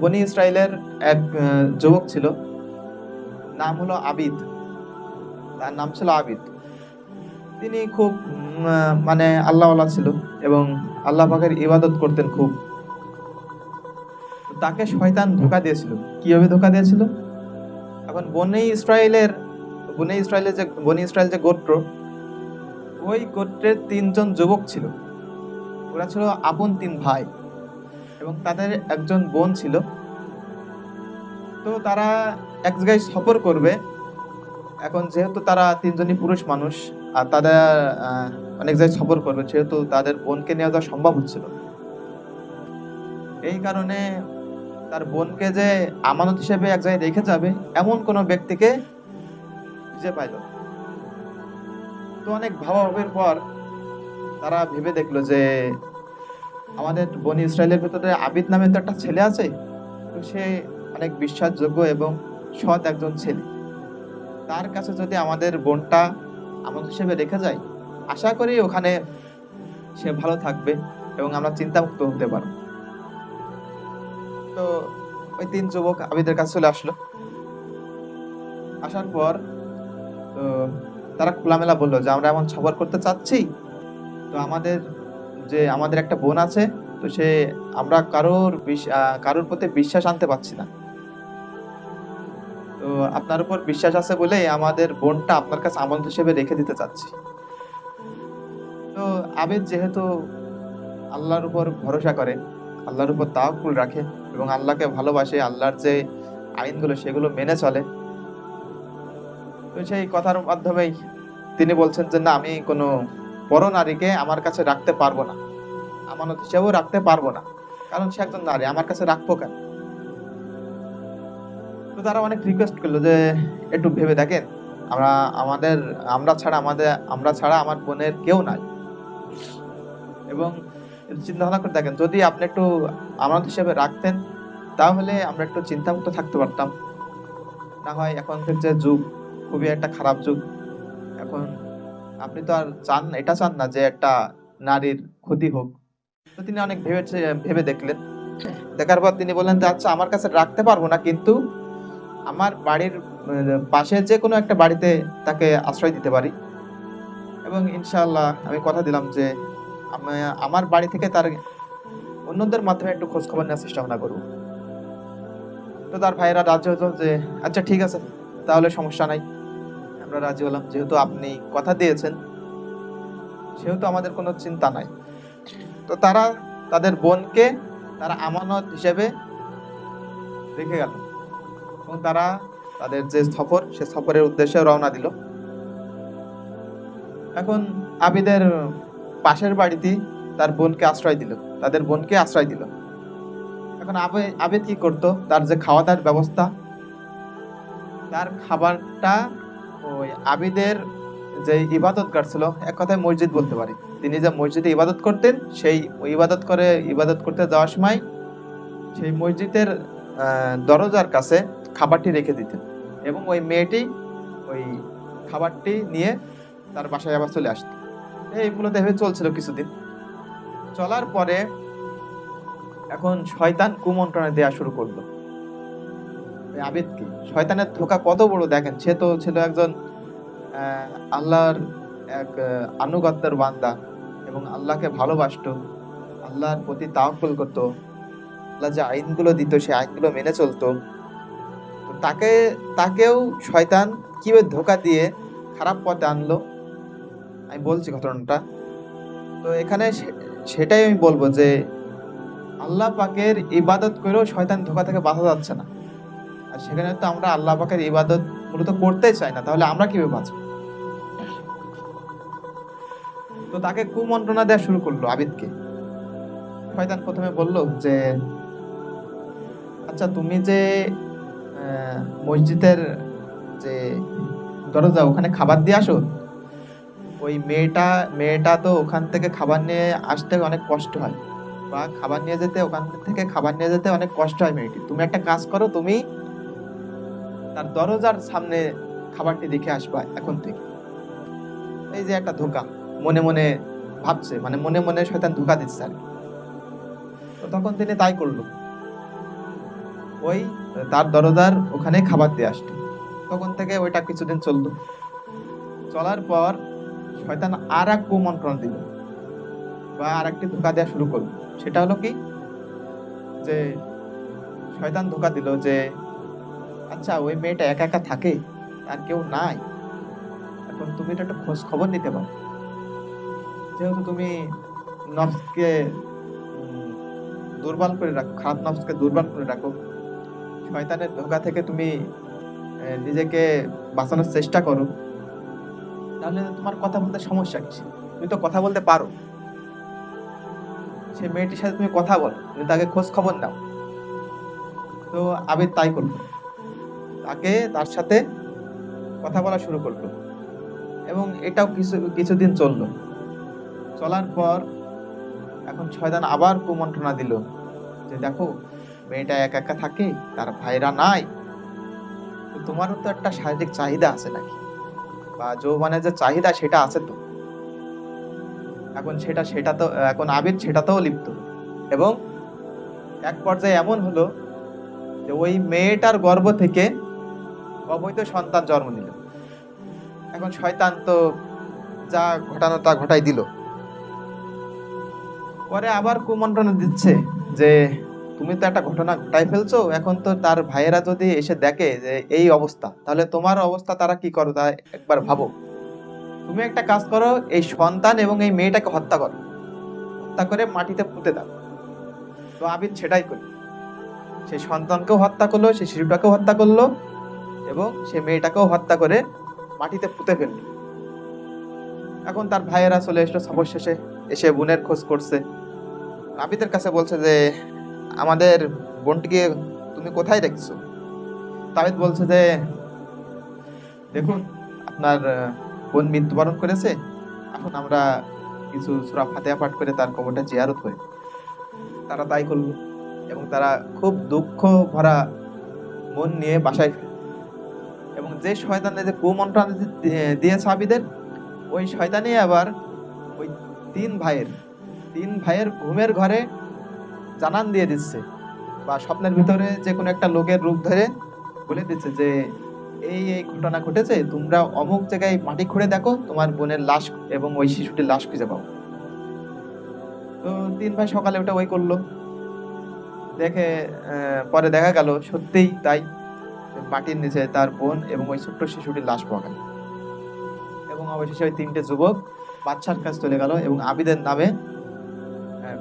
বনি ইসরায়েলের এক যুবক ছিল, নাম হলো আবিদ। তার নাম ছিল আবিদ। তিনি খুব মানে আল্লাহওয়ালা ছিল এবং আল্লাহ পাকের ইবাদত করতেন খুব। তাকে শয়তান ধোকা দিয়েছিল। কীভাবে ধোকা দিয়েছিল? এখন বনি ইসরায়েলের বনি ইসরায়েলের যে, বনি ইসরায়েল যে গোত্র, ওই গোত্রের তিনজন যুবক ছিল। ওরা ছিল আপন তিন ভাই। এবং তাদের একজন বোন ছিল। তো তারা এক জায়গায় সফর করবে। এখন যেহেতু তারা তিনজনই পুরুষ মানুষ, আর তাদের অনেক জায়গায় সফর করবে, সেহেতু তাদের বোনকে নিয়ে যাওয়া সম্ভব হচ্ছিল। এই কারণে তার বোনকে যে আমানত হিসেবে এক জায়গায় রেখে যাবে, এমন কোনো ব্যক্তিকে খুঁজে পাইল তো অনেক ভাবাভাবের পর তারা ভেবে দেখল যে আমাদের বনি ইসরায়েলের ভেতরে আবিদ নামে তো একটা ছেলে আছে সে অনেক বিশ্বাসযোগ্য এবং সৎ একজন ছেলে। তার কাছে যদি আমাদের বোনটা আমাদের হিসেবে রেখে যায়, আশা করি ওখানে সে ভালো থাকবে এবং আমরা চিন্তামুক্ত হতে পারব। তো ওই তিন যুবক আবিদের কাছে চলে আসলো। আসার পর, তো তারা খোলামেলা বলল যে, আমরা এমন সফর করতে চাচ্ছি, তো আমাদের যে আমাদের একটা বোন আছে, তো সে আমরা কারোর কারোর প্রতি বিশ্বাস আনতে পারছি না। তো আপনার উপর বিশ্বাস আছে বলেই আমাদের বোনটা আপনার কাছে আমন্ত্রণ হিসেবে রেখে দিতে চাচ্ছি। তো আবেদ যেহেতু আল্লাহর উপর ভরসা করে, আল্লাহর উপর তাওয়াক্কুল রাখে এবং আল্লাহকে ভালোবাসে, আল্লাহর যে আইনগুলো সেগুলো মেনে চলে, তো সেই কথার মাধ্যমেই তিনি বলছেন যে, না, আমি কোনো বড় নারীকে আমার কাছে রাখতে পারব না। আমানত হিসেবেও রাখতে পারব না। কারণ সে একজন নারী, আমার কাছে রাখব কেন? তো তারা অনেক রিকোয়েস্ট করল যে, একটু ভেবে দেখেন, আমরা আমাদের, আমরা ছাড়া আমাদের, আমরা ছাড়া আমার বোনের কেউ নাই। এবং চিন্তা ভাবনা করে দেখেন, যদি আপনি একটু আমানত হিসেবে রাখতেন, তাহলে আমরা একটু চিন্তামুক্ত থাকতে পারতাম। না হয় এখনকার যে যুগ, খুবই একটা খারাপ যুগ। এখন আপনি তো আর চান এটা চান না যে একটা নারীর ক্ষতি হোক। তো তিনি অনেক ভেবে ভেবে দেখলেন। দেখার পর তিনি বললেন যে আচ্ছা আমার কাছে রাখতে পারব না, কিন্তু আমার বাড়ির পাশে যে কোনো একটা বাড়িতে তাকে আশ্রয় দিতে পারি। এবং ইনশাল্লাহ আমি কথা দিলাম যে আমার বাড়ি থেকে তার অন্যদের মাধ্যমে একটু খোঁজ খবর নেওয়ার চেষ্টা ভাবনা করব। তো তার ভাইয়েরা রাজি হতো যে আচ্ছা ঠিক আছে, তাহলে সমস্যা নাই। আমরা রাজি হলাম। যেহেতু আপনি কথা দিয়েছেন, সেহেতু আমাদের কোনো চিন্তা নাই। তো তারা তাদের বোনকে তারা আমানত হিসেবে রেখে গেল। এবং তারা তাদের যে সফর, সে সফরের উদ্দেশ্যে রওনা দিল। এখন আবিদের পাশের বাড়িতে তার বোনকে আশ্রয় দিল। তাদের বোনকে আশ্রয় দিল। এখন আবে আবেদ কি করতো? তার যে খাওয়া দাওয়ার ব্যবস্থা, তার খাবারটা ওই আবিদের যে ইবাদতগার ছিল এক কথায় মসজিদ বলতে পারি। তিনি যে মসজিদে ইবাদত করতেন, সেই ইবাদত করে, ইবাদত করতে যাওয়ার সময় সেই মসজিদের দরজার কাছে খাবারটি রেখে দিতেন এবং ওই মেয়েটি ওই খাবারটি নিয়ে তার বাসায় আবার চলে আসতো। এইগুলো দেখে চলছিল কিছুদিন। চলার পরে এখন শয়তান কুমন্ত্রণা দেওয়া শুরু করল। আবিদকে। শয়তানের ধোকা কত বড় দেখেন, সে তো ছিল একজন আল্লাহর এক আনুগত্যের বান্দা এবং আল্লাহকে ভালোবাসতো, আল্লাহর প্রতি তাওয়াক্কুল করতো, আল্লাহ যে আইনগুলো দিত সেই আইনগুলো মেনে চলতো। তো তাকে, তাকেও শয়তান কীভাবে ধোকা দিয়ে খারাপ পথে আনলো? আমি বলছি ঘটনাটা। তো এখানে সে- সেটাই আমি বলব যে, আল্লাহ পাকের ইবাদত করেও শয়তান ধোকা থেকে বাঁচা যাচ্ছে না। আর সেখানে তো আমরা আল্লাহ পাকের ইবাদত মূলত করতেই চাই না, তাহলে আমরা কীভাবে বাঁচবো? তো তাকে কুমন্ত্রণা দেওয়া শুরু করল আবিদকে। শয়তান প্রথমে বলল যে আচ্ছা তুমি যে মসজিদের যে দরজা, ওখানে খাবার দিয়ে আসো? ওই মেয়েটা মেয়েটা তো ওখান থেকে খাবার নিয়ে আসতে অনেক কষ্ট হয়। বা খাবার নিয়ে যেতে, ওখান থেকে খাবার নিয়ে যেতে অনেক কষ্ট হয় মেয়েটি। তুমি একটা কাজ করো, তুমি তার দরজার সামনে খাবারটি দেখে আসবা এখন থেকে। এই যে একটা ধোকা, মনে মনে ভাবছে মানে মনে মনে শয়তান ধোকা দিচ্ছে আর। তো তখন তিনি তাই করল। ওই তার দরজার ওখানে খাবার দিয়ে আসতো তখন থেকে ওইটা কিছুদিন চলল। চলার পর শয়তান আর এক কুমন্ত্রণ দিল বা আর একটি ধোকা দেওয়া শুরু করল। সেটা হলো কি? যে শয়তান ধোকা দিল যে আচ্ছা ওই মেয়েটা একা একা থাকে? আর কেউ নাই? এখন তুমি তো একটা খোঁজ খবর নিতে পারো। যেহেতু তুমি নফসকে দুর্বল করে রাখো, খারাপ নফসকে দুর্বল করে রাখো, শয়তানের ধোকা থেকে তুমি নিজেকে বাঁচানোর চেষ্টা করো। তাহলে তোমার কথা বলতে সমস্যা কি তুমি তো কথা বলতে পারো। সে মেয়েটির সাথে তুমি কথা বলো, তুমি তাকে খোঁজ খবর নাও। তো আবির তাই করল তাকে তার সাথে কথা বলা শুরু করল। এবং এটাও কিছু, কিছুদিন চলল। চলার পর এখন শয়তান আবার কুমন্ত্রণা দিল যে, দেখো, মেয়েটা একা একা থাকে, তার ভাইরা নাই। তোমারও তো একটা শারীরিক চাহিদা আছে নাকি? বা যৌবনের যে চাহিদা সেটা আছে তো? এখন সেটা সেটা তো, এখন আবির সেটাতেও লিপ্ত। এবং এক পর্যায়ে এমন হলো যে, ওই মেয়েটার গর্ভ থেকে অবৈধ সন্তান জন্ম নিল। এখন শয়তান তো যা ঘটানো তা ঘটাই দিল। পরে আবার কুমন্ত্রণা দিচ্ছে যে, তুমি তো একটা ঘটনা ঘটাই ফেলছো, এখন তো তার ভাইয়েরা যদি এসে দেখে যে এই অবস্থা, তাহলে তোমার অবস্থা তারা কি করো তা একবার ভাবো। তুমি একটা কাজ করো, এই সন্তান এবং এই মেয়েটাকে হত্যা করো। হত্যা করে মাটিতে পুঁতে দাও। তো আবিদ সেটাই করি সেই সন্তানকেও হত্যা করল সেই শিশুটাকেও হত্যা করল এবং সে মেয়েটাকেও হত্যা করে মাটিতে পুঁতে ফেলল। এখন তার ভাইয়েরা চলে এসলো সফর শেষে, এসে বোনের খোঁজ করছে। আবিদের কাছে বলছে যে, আমাদের বোনটিকে তুমি কোথায় দেখছ? তাবিদ বলছে যে, দেখুন, আপনার বোন মৃত্যুবরণ করেছে। এখন আমরা কিছু সুরা ফাতেহা পাঠ করে তার কবরটা জিয়ারত করি তারা তাই করল এবং তারা খুব দুঃখ ভরা মন নিয়ে বাসায় ফিরে যে শয়তানে যে কুমন্ত্রণা দি- দিয়েছে আবিদের, ওই শয়তানই আবার ওই তিন ভাইয়ের তিন ভাইয়ের ঘুমের ঘরে জানান দিয়ে দিচ্ছে বা স্বপ্নের ভিতরে যে কোনো একটা লোকের রূপ ধরে বলে দিচ্ছে যে, এই এই ঘটনা ঘটেছে, তোমরা অমুক জায়গায় মাটি খুঁড়ে দেখো, তোমার বোনের লাশ এবং ওই শিশুটির লাশ খুঁজে পাও। তো তিন ভাই সকালে ওটা ওই করল। দেখে পরে দেখা গেল, সত্যিই তাই। মাটির নিচে তার বোন এবং ওই ছোট্ট শিশুটির লাশ পাওয়া গেল এবং অবশেষে ওই তিনটে যুবক বাচ্চার কাছে চলে গেল এবং আবিদের নামে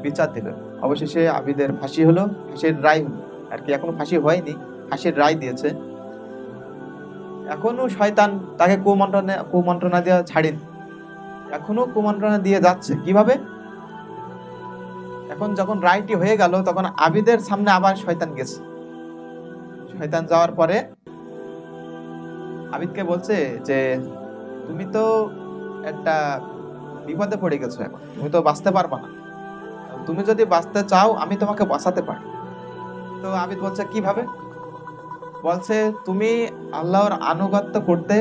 বিচার দিল অবশেষে আবিদের ফাঁসি হলো, ফাঁসির রায় হলো। আর কি, এখনও ফাঁসি হয়নি, ফাঁসির রায় দিয়েছে। এখনও শয়তান তাকে কুমন্ত্রণা কুমন্ত্রণা দেওয়া ছাড়েনি। এখনও কুমন্ত্রণা দিয়ে যাচ্ছে। কীভাবে? এখন যখন রায়টি হয়ে গেল, তখন আবিদের সামনে আবার শয়তান গেছে। শয়তান যাওয়ার পরে আবিদকে বলছে যে, তুমি তো একটা বিপদে পড়ে গেছো এখন। তুমি তো বাঁচতে পারবা না। তুমি যদি বাঁচতে চাও, আমি তোমাকে বাঁচাতে পারি। তো আবিদ বলছে, কীভাবে? বলছে, তুমি আল্লাহর আনুগত্য করতে,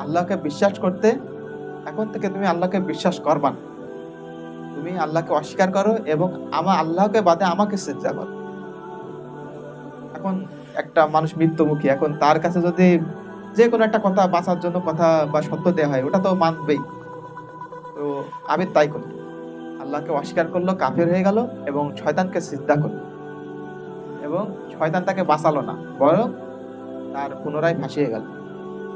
আল্লাহকে বিশ্বাস করতে, এখন থেকে তুমি আল্লাহকে বিশ্বাস করবা না। তুমি আল্লাহকে অস্বীকার করো এবং আমার আল্লাহকে বাদে আমাকে সিজদা করো। এখন একটা মানুষ মৃত্যুমুখী। এখন তার কাছে যদি যে কোনো একটা কথা বাঁচার জন্য কথা বা সত্য দেওয়া হয়, ওটা তো মানবেই। তো আমি তাই করল আল্লাহকে অস্বীকার করল, কাফের হয়ে গেল এবং শয়তানকে সিদ্ধা করল। এবং শয়তান তাকে বাঁচালো না, বরং তার পুনরায় ফাঁসিয়ে গেল।